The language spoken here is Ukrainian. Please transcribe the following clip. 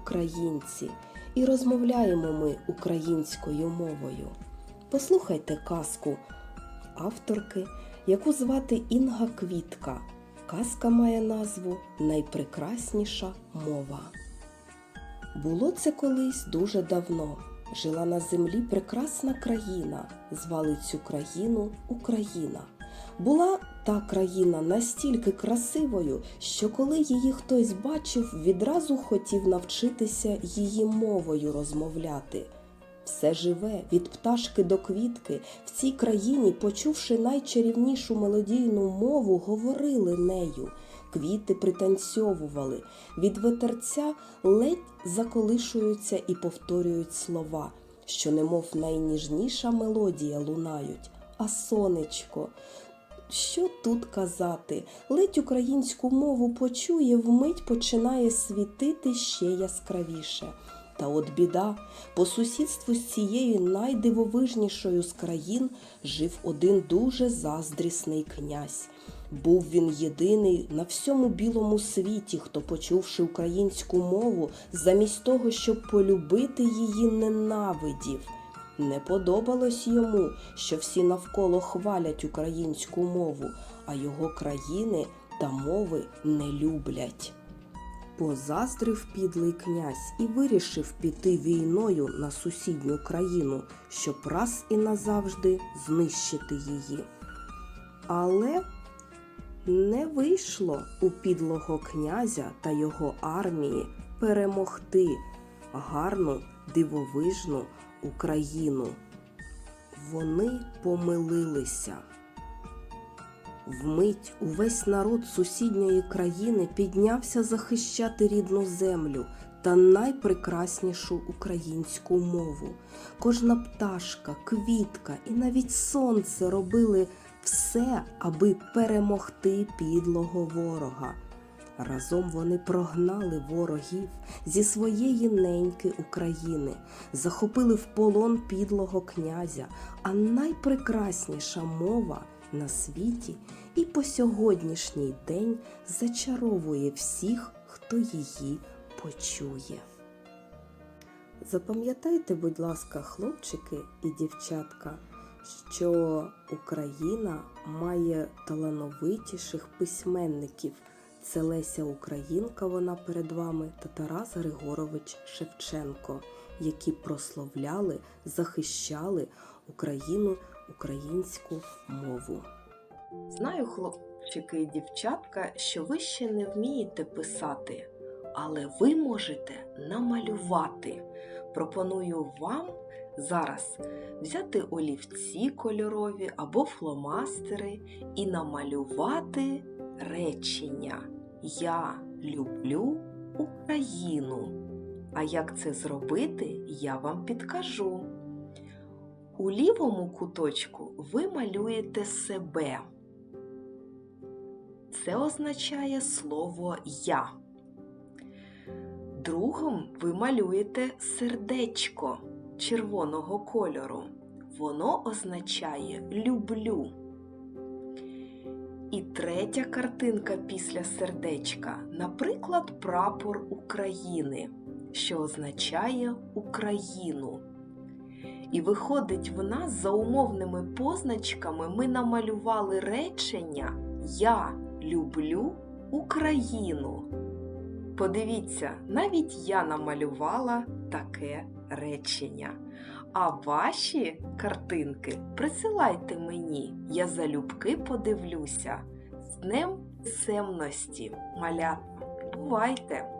українці, і розмовляємо ми українською мовою. Послухайте казку авторки, яку звати Інга Квітка. Казка має назву Найпрекрасніша мова. Було це колись дуже давно. Жила на землі прекрасна країна, звали цю країну Україна. Була та країна настільки красивою, що коли її хтось бачив, відразу хотів навчитися її мовою розмовляти. Все живе від пташки до квітки в цій країні, почувши найчарівнішу мелодійну мову, говорили нею. Квіти пританцьовували, від ветерця ледь заколишуються і повторюють слова, що немов найніжніша мелодія лунають. А сонечко, що тут казати? Ледь українську мову почує, вмить починає світити ще яскравіше. Та от біда, по сусідству з цією найдивовижнішою з країн жив один дуже заздрісний князь. Був він єдиний на всьому білому світі, хто, почувши українську мову, замість того, щоб полюбити її, ненавидів. Не подобалось йому, що всі навколо хвалять українську мову, а його країни та мови не люблять. Позаздрив підлий князь і вирішив піти війною на сусідню країну, щоб раз і назавжди знищити її. Але не вийшло у підлого князя та його армії перемогти гарну дивовижну Україну. Вони помилилися. Вмить увесь народ сусідньої країни піднявся захищати рідну землю та найпрекраснішу українську мову. Кожна пташка, квітка і навіть сонце робили все, аби перемогти підлого ворога. Разом вони прогнали ворогів зі своєї неньки України, захопили в полон підлого князя, а найпрекрасніша мова на світі і по сьогоднішній день зачаровує всіх, хто її почує. Запам'ятайте, будь ласка, хлопчики і дівчатка, що Україна має талановитіших письменників. Це Леся Українка, вона перед вами, та Тарас Григорович Шевченко, які прославляли, захищали Україну, українську мову. Знаю, хлопчики і дівчатка, що ви ще не вмієте писати, але ви можете намалювати. Пропоную вам зараз взяти олівці кольорові або фломастери і намалювати речення Я люблю Україну. А як це зробити, я вам підкажу. У лівому куточку ви малюєте себе. Це означає слово Я. Другим ви малюєте сердечко червоного кольору. Воно означає люблю. І третя картинка після сердечка, наприклад, прапор України, що означає Україну. І виходить, в нас за умовними позначками ми намалювали речення Я люблю Україну. Подивіться, навіть я намалювала таке речення. А ваші картинки присилайте мені, я залюбки подивлюся. З Днем семності малята. Бувайте!